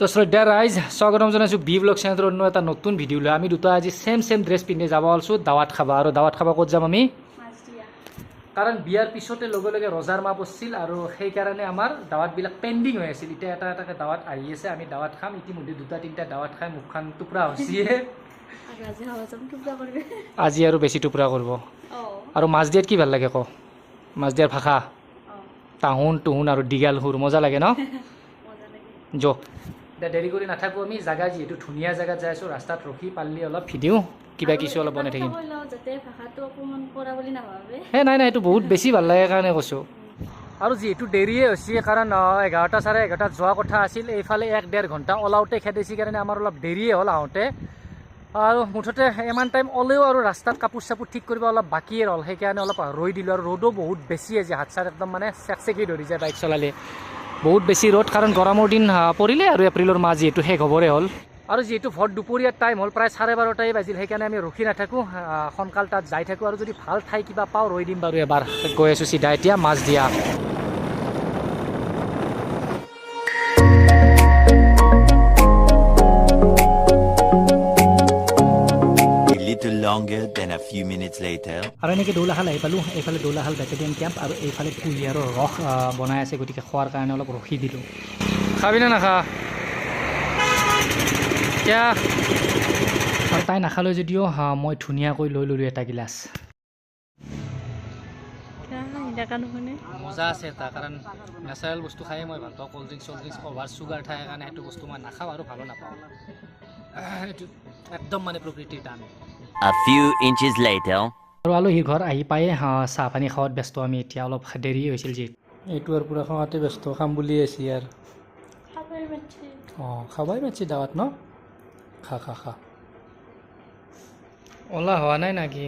তো শ্ৰদ্ধা ৰাইজ স্বাগতম জনাইছোঁ বি ব্লগ চেনেলৰ অন্য এটা নতুন ভিডিঅ' লৈ আমি দুটা আজি ছেম ছেম ড্ৰেছ পিন্ধি যাব ওলাইছোঁ দাৱাত খাবা। আৰু দাৱাত খাবা ক'ত যাম আমি? কাৰণ বিয়াৰ পিছতে লগে লগে ৰজাৰ মাহ পৰছিল আৰু সেইকাৰণে আমাৰ দাৱাতবিলাক পেণ্ডিং হৈ আছিল। এতিয়া এটা এটাকৈ দাৱাত আহি আছে। আমি দাৱাত খাম। ইতিমধ্যে দুটা তিনিটা দাৱাত খাই মুখখন টুকুৰা হৈছিহে। আজি আৰু বেছি টুকুৰা কৰিব। আৰু মাছ দিয়াত কি ভাল লাগে ক? মাছ দিয়াৰ ভাষা তাহোন টুহুন আৰু দীঘাল সুৰ মজা লাগে ন? য। এতিয়া দেৰি কৰি নাথাকোঁ আমি। জেগা যিহেতু ধুনীয়া জেগাত যাই আছোঁ ৰাস্তাত ৰখি পাৰলি অলপ ভিডিঅ' কিবা কিছু অলপ বনাই থাকিম। হে নাই নাই এইটো বহুত বেছি ভালো লাগে কাৰণে কৈছোঁ। আৰু যিহেতু দেৰিয়ে হৈছে কাৰণ এঘাৰটা চাৰে এঘাৰটাত যোৱা কথা আছিল এইফালে এক ডেৰ ঘণ্টা ওলাওঁতে খেদাইছে কাৰণে আমাৰ অলপ দেৰিয়ে হ'ল আহোঁতে। আৰু মুঠতে ইমান টাইম ওলেও আৰু ৰাস্তাত কাপোৰ চাপোৰ ঠিক কৰিব অলপ বাকীয়ে হ'ল সেইকাৰণে অলপ ৰৈ দিলোঁ আৰু ৰ'দো বহুত বেছি আজি হাত চাত একদম মানে চেকচেকি ধৰি যায় বাইক চলালে। বহুত বেছি ৰ'দ, কাৰণ গৰমৰ দিন পৰিলে আৰু এপ্ৰিলৰ মাহ যিহেতু শেষ হ'বৰে হ'ল। আৰু যিহেতু ভৰ দুপৰীয়া টাইম হ'ল, প্ৰায় চাৰে বাৰটাই বাজিল, সেইকাৰণে আমি ৰখি নাথাকোঁ সোনকাল তাত যাই থাকোঁ। আৰু যদি ভালো ঠাই কিবা পাওঁ, ৰৈ দিম বাৰু এবাৰ। গৈ আছোঁ চিধা এতিয়া, মাছ দিয়া। A few minutes later. আৰু এনেকৈ দৌলাশাল আহি পালোঁ এইফালে দৌলাশাল বেটেলিয়ান কেম্প আৰু এইফালে কুঁহিয়াৰৰ ৰস আহ, বনাই আছে গতিকে খোৱাৰ কাৰণে অলপ ৰখি দিলোঁ খাবি নে নাখা এতিয়া আৰু তাই নাখালৈ যদিও মই ধুনীয়াকৈ লৈ ল'লোঁ এটা গিলাচ মজা আছে এটা কাৰণ নেচাৰেল বস্তু খায়ে মই ভাল পাওঁ cold drinks cold drinks over sugar থাকে কাৰণে সেইটো বস্তু মই নাখাওঁ আৰু ভালো নাপাওঁ এইটো একদম মানে প্ৰকৃতিৰ টান A few inches later. আৰু আলহীৰ ঘৰ আহি পায়ে চাহ পানী খোৱাত ব্যস্ত। আমি এতিয়া অলপ দেৰি হৈছিল যিহেতু এইটো আৰু পূৰা খোৱাতে ব্যস্ত খাম বুলি আছি আৰু অঁ খাবাই মাতছি দাৱাত ন? খা খা খা। ওলা হোৱা নাই নাকি?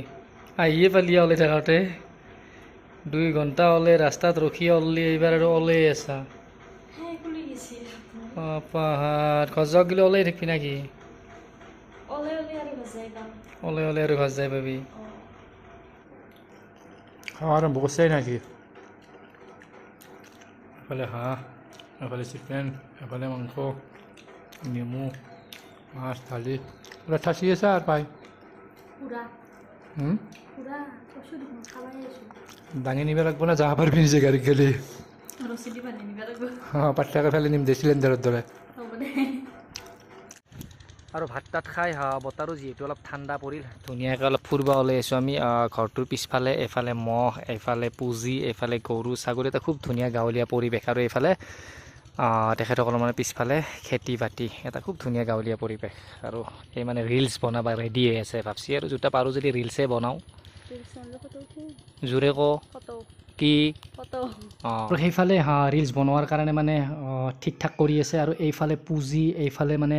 আহিয়ে পালি ওলাই থাকোঁতে। দুই ঘণ্টা ওলে ৰাস্তাত ৰখি ওললি এইবাৰ আৰু ওলাই আছা। অঁ পাহাৰ। ঘৰ গিলে ওলাই থাকিবি নাকি? ওলে ওলে আর ঘর যাই পাবি আর বসেই নাকি এফালে হাঁহ এফালে চিকেন এফালে মাংস নেমু মাছ থালি ওরা ঠাসিয়েছে আর পাই হুম দাঙি নিবে লাগবো না যাহা পারবি নিজে গাড়ি গেলে হ্যাঁ পাঁচ টাকা ফেলে নিম দিয়েছিলেন ধরে ধরে আৰু ভাত তাত খাই বতাৰো যিহেতু অলপ ঠাণ্ডা পৰিল ধুনীয়াকৈ অলপ ফুৰিব ওলাই আছোঁ আমি ঘৰটোৰ পিছফালে এইফালে মহ এইফালে পুঁজি এইফালে গৰু ছাগলী এটা খুব ধুনীয়া গাঁৱলীয়া পৰিৱেশ আৰু এইফালে তেখেতসকলৰ মানে পিছফালে খেতি বাতি এটা খুব ধুনীয়া গাঁৱলীয়া পৰিৱেশ আৰু এই মানে ৰিলচ বনাবা ৰেডি হৈ আছে ভাবছি আৰু জোতা পাৰোঁ যদি ৰিলছে বনাওঁ। জোৰে ক। ফটো কি? আৰু সেইফালে ৰিলচ বনোৱাৰ কাৰণে মানে অঁ, ঠিক ঠাক কৰি আছে আৰু এইফালে পুঁজি এইফালে মানে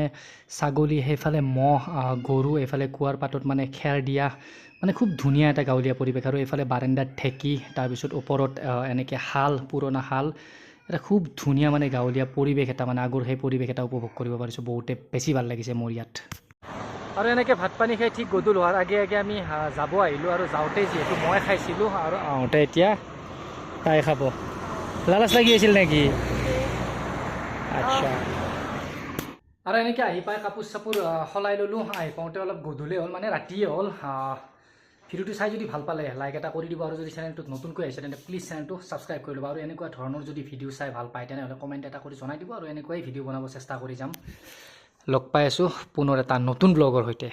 ছাগলী সেইফালে মহ গৰু এইফালে কুঁৱাৰ পাতত মানে খেৰ দিয়া মানে খুব ধুনীয়া এটা গাঁৱলীয়া পৰিৱেশ আৰু এইফালে বাৰাণ্ডাত ঢেঁকী তাৰপিছত ওপৰত এনেকৈ শাল পুৰণা শাল এটা খুব ধুনীয়া মানে গাঁৱলীয়া পৰিৱেশ এটা মানে আগৰ সেই পৰিৱেশ এটা উপভোগ কৰিব পাৰিছোঁ বহুতে বেছি ভাল লাগিছে মোৰ ইয়াত। আৰু এনেকৈ ভাত পানী খাই ঠিক গধূল হোৱাৰ আগে আগে আমি যাব আহিলোঁ আৰু যাওঁতে যিহেতু মই খাইছিলোঁ আৰু আহোঁতে এতিয়া তাই খাব। লালাচ লাগি আছিল নেকি? আচ্ছা। আৰু এনেকৈ আহি পাই কাপোৰ চাপোৰ সলাই ল'লোঁ আহি পাওঁতে অলপ গধূলি হ'ল মানে ৰাতিয়ে হ'ল ভিডিঅ'টো চাই যদি ভালো পালে লাইক এটা কৰি দিব আৰু যদি চেনেলটোত নতুনকৈ আহিছে, তেন্তে প্লিজ চেনেলটো ছাবস্ক্ৰাইব কৰি ল'ব। আৰু এনেকুৱা ধৰণৰ যদি ভিডিঅ' চাই ভালো পায়, তেনেহ'লে কমেণ্ট এটা কৰি জনাই দিব আৰু এনেকুৱাই ভিডিঅ' বনাব চেষ্টা কৰি যাম। লগ পাই আছোঁ পুনৰ এটা নতুন ব্লগৰ সৈতে।